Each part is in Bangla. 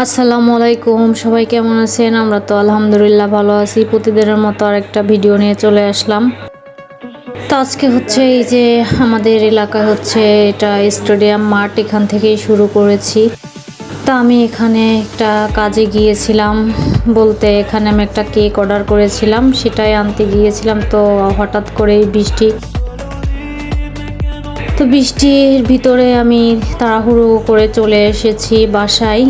আসসালামু আলাইকুম, সবাই কেমন আছেন? আমরা তো আলহামদুলিল্লাহ ভালো আছি। প্রতিদিনের মতো আর একটা ভিডিও নিয়ে চলে আসলাম। তো আজকে হচ্ছে এই যে আমাদের এলাকা হচ্ছে এটা স্টেডিয়াম মাঠ, এখান থেকেই শুরু করেছি। তো আমি এখানে একটা কাজে গিয়েছিলাম বলতে এখানে আমি একটা কেক অর্ডার করেছিলাম, সেটাই আনতে গিয়েছিলাম। তো হঠাৎ করেই বৃষ্টি। তো বৃষ্টির ভিতরে আমি তাড়াহুড়ো করে চলে এসেছি বাসায়।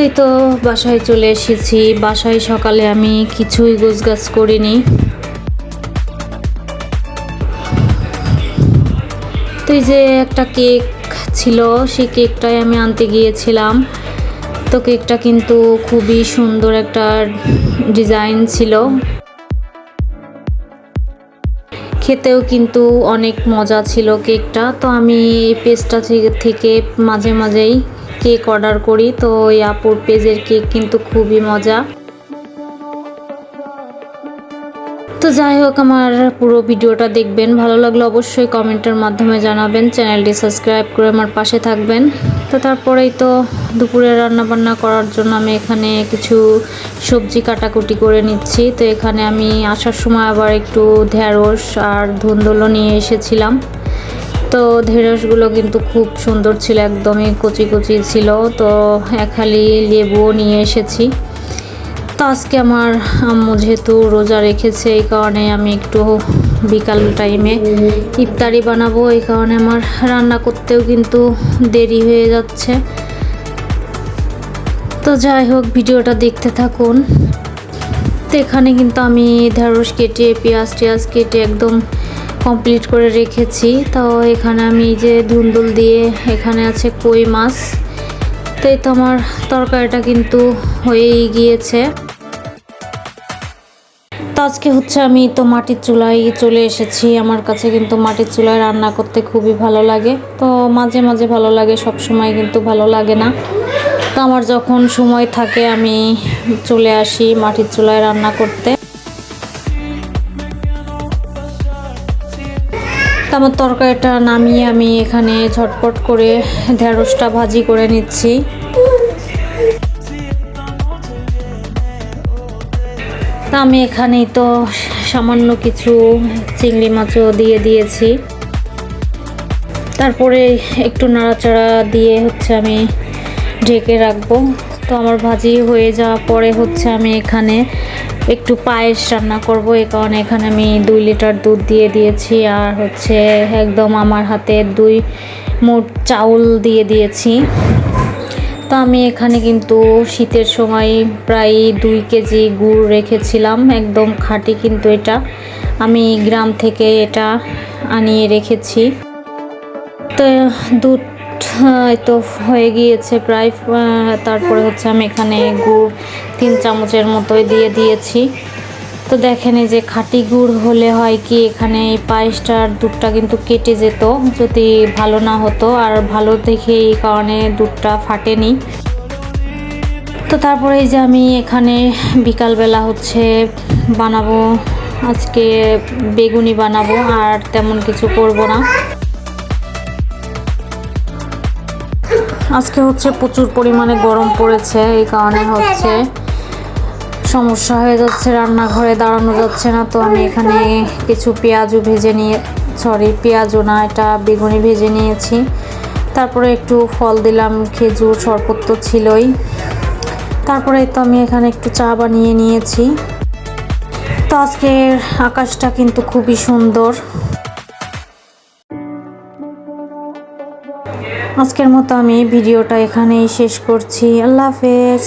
তাই তো বাসায় চলে এসেছি। বাসায় সকালে আমি কিছুই গোছগাছ করিনি। তো এই যে একটা কেক ছিল, সেই কেকটাই আমি আনতে গিয়েছিলাম। তো কেকটা কিন্তু খুবই সুন্দর একটা ডিজাইন ছিল। খেতেও কিন্তু অনেক মজা ছিল কেকটা। তো আমি এই থেকে থেকে মাঝে মাঝেই কেক অর্ডার করি। তো এই আপুর পেজের কেক কিন্তু খুবই মজা। তো যাই হোক, আমার পুরো ভিডিওটা দেখবেন। ভালো লাগলে অবশ্যই কমেন্টের মাধ্যমে জানাবেন। চ্যানেলটি সাবস্ক্রাইব করে আমার পাশে থাকবেন। তো তারপরেই তো দুপুরে রান্না বান্না করার জন্য আমি এখানে কিছু সবজি কাটাকুটি করে নিচ্ছি। তো এখানে আমি আসার সময় আবার একটু ঢেঁড়স আর ধুন্দুলো নিয়ে এসেছিলাম। তো ঢেঁড়সগুলো কিন্তু খুব সুন্দর ছিল, একদমই কচি কচি ছিল। তো এক হালি লেবুও নিয়ে এসেছি। তো আজকে আমার আম্মু যেহেতু রোজা রেখেছে, এই কারণে আমি একটু বিকাল টাইমে ইফতারি বানাবো, এই কারণে আমার রান্না করতেও কিন্তু দেরি হয়ে যাচ্ছে। তো যাই হোক, ভিডিওটা দেখতে থাকুন। তো এখানে কিন্তু আমি ঢেঁড়স কেটে, পেঁয়াজ টেয়াজ কেটে একদম কমপ্লিট করে রেখেছি। তো এখানে আমি যে ধুন্দুল দিয়ে এখানে আছে কই মাছ। তো এই তো আমার তরকারিটা কিন্তু হয়েই গিয়েছে। তো আজকে হচ্ছে আমি তো মাটির চুলায় চলে এসেছি। আমার কাছে কিন্তু মাটির চুলায় রান্না করতে খুবই ভালো লাগে। তো মাঝে মাঝে ভালো লাগে সব সময় কিন্তু ভালো লাগে না। তো আমার যখন সময় থাকে আমি চলে আসি মাটির চুলায় রান্না করতে। আমার তরকারিটা নামিয়ে আমি এখানে ঝটপট করে ঢেঁড়সটা ভাজি করে নিচ্ছি। তা আমি এখানেই তো সামান্য কিছু চিংড়ি মাছও দিয়ে দিয়েছি। তারপরে একটু নাড়াচাড়া দিয়ে হচ্ছে আমি ঢেকে রাখব। তো আমার ভাজি হয়ে যাওয়ার পরে হচ্ছে আমি এখানে একটু পায়েস রান্না করব এই কারণে এখানে আমি দুই লিটার দুধ দিয়ে দিয়েছি, আর হচ্ছে একদম আমার হাতে দুই মোট চাউল দিয়ে দিয়েছি। তো আমি এখানে কিন্তু শীতের সময় প্রায় দুই কেজি গুড় রেখেছিলাম, একদম খাঁটি কিন্তু এটা। আমি গ্রাম থেকে এটা আনিয়ে রেখেছি। তো দুধ তো হয়ে গিয়েছে প্রায় তারপরে হচ্ছে আমি এখানে গুড় তিন চামচের মতোই দিয়ে দিয়েছি। তো দেখেন এই যে খাঁটি গুড় হলে হয় কি, এখানে পায়েসটার দুধটা কিন্তু কেটে যেত, যদি ভালো না হতো, আর ভালো দেখে এই কারণে দুধটা ফাটেনি। তো তারপরে এই যে আমি এখানে বিকালবেলা হচ্ছে বানাবো, আজকে বেগুনি বানাবো, আর তেমন কিছু করব না। আজকে হচ্ছে প্রচুর পরিমাণে গরম পড়েছে, এই কারণে হচ্ছে সমস্যা হয়ে যাচ্ছে, রান্নাঘরে দাঁড়ানো যাচ্ছে না। তো আমি এখানে কিছু পেঁয়াজও ভেজে নিয়ে সরি পেঁয়াজও না, এটা বেগুনি ভেজে নিয়েছি। তারপরে একটু ফল দিলাম, খেজুর, শরবত তো ছিলই। তারপরে তো আমি এখানে একটু চা বানিয়ে নিয়েছি। তো আজকের আকাশটা কিন্তু খুবই সুন্দর। আজকের মতো আমি ভিডিওটা এখানেই শেষ করছি। আল্লাহ হাফেজ।